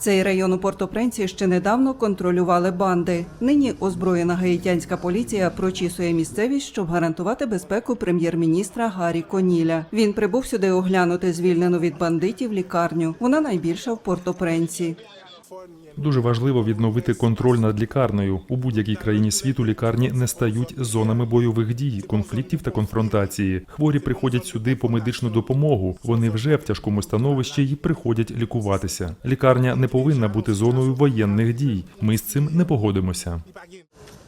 Цей район у Порто-Пренці ще недавно контролювали банди. Нині озброєна гаїтянська поліція прочісує місцевість, щоб гарантувати безпеку прем'єр-міністра Гаррі Коніля. Він прибув сюди оглянути звільнену від бандитів лікарню. Вона найбільша в Порто-Пренсі. Дуже важливо відновити контроль над лікарнею. У будь-якій країні світу лікарні не стають зонами бойових дій, конфліктів та конфронтації. Хворі приходять сюди по медичну допомогу. Вони вже в тяжкому становищі і приходять лікуватися. Лікарня не повинна бути зоною воєнних дій. Ми з цим не погодимося.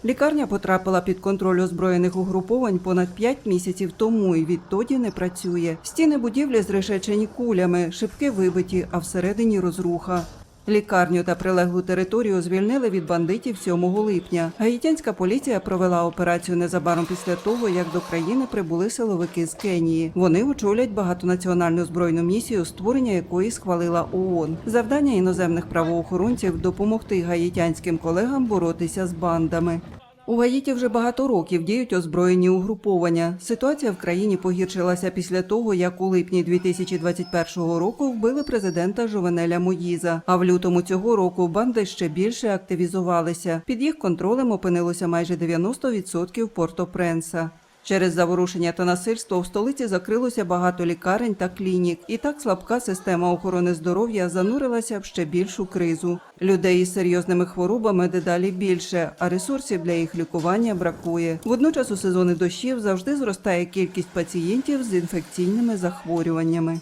Лікарня потрапила під контроль озброєних угруповань понад 5 місяців тому і відтоді не працює. Стіни будівлі зрешечені кулями, шибки вибиті, а всередині розруха. Лікарню та прилеглу територію звільнили від бандитів 7 липня. Гаїтянська поліція провела операцію незабаром після того, як до країни прибули силовики з Кенії. Вони очолять багатонаціональну збройну місію, створення якої схвалила ООН. Завдання іноземних правоохоронців допомогти гаїтянським колегам боротися з бандами. У Гаїті вже багато років діють озброєні угруповання. Ситуація в країні погіршилася після того, як у липні 2021 року вбили президента Жовенеля Моїза. А в лютому цього року банди ще більше активізувалися. Під їх контролем опинилося майже 90% Порто-Пренса. Через заворушення та насильство в столиці закрилося багато лікарень та клінік, і так слабка система охорони здоров'я занурилася в ще більшу кризу. Людей із серйозними хворобами дедалі більше, а ресурсів для їх лікування бракує. Водночас у сезони дощів завжди зростає кількість пацієнтів з інфекційними захворюваннями.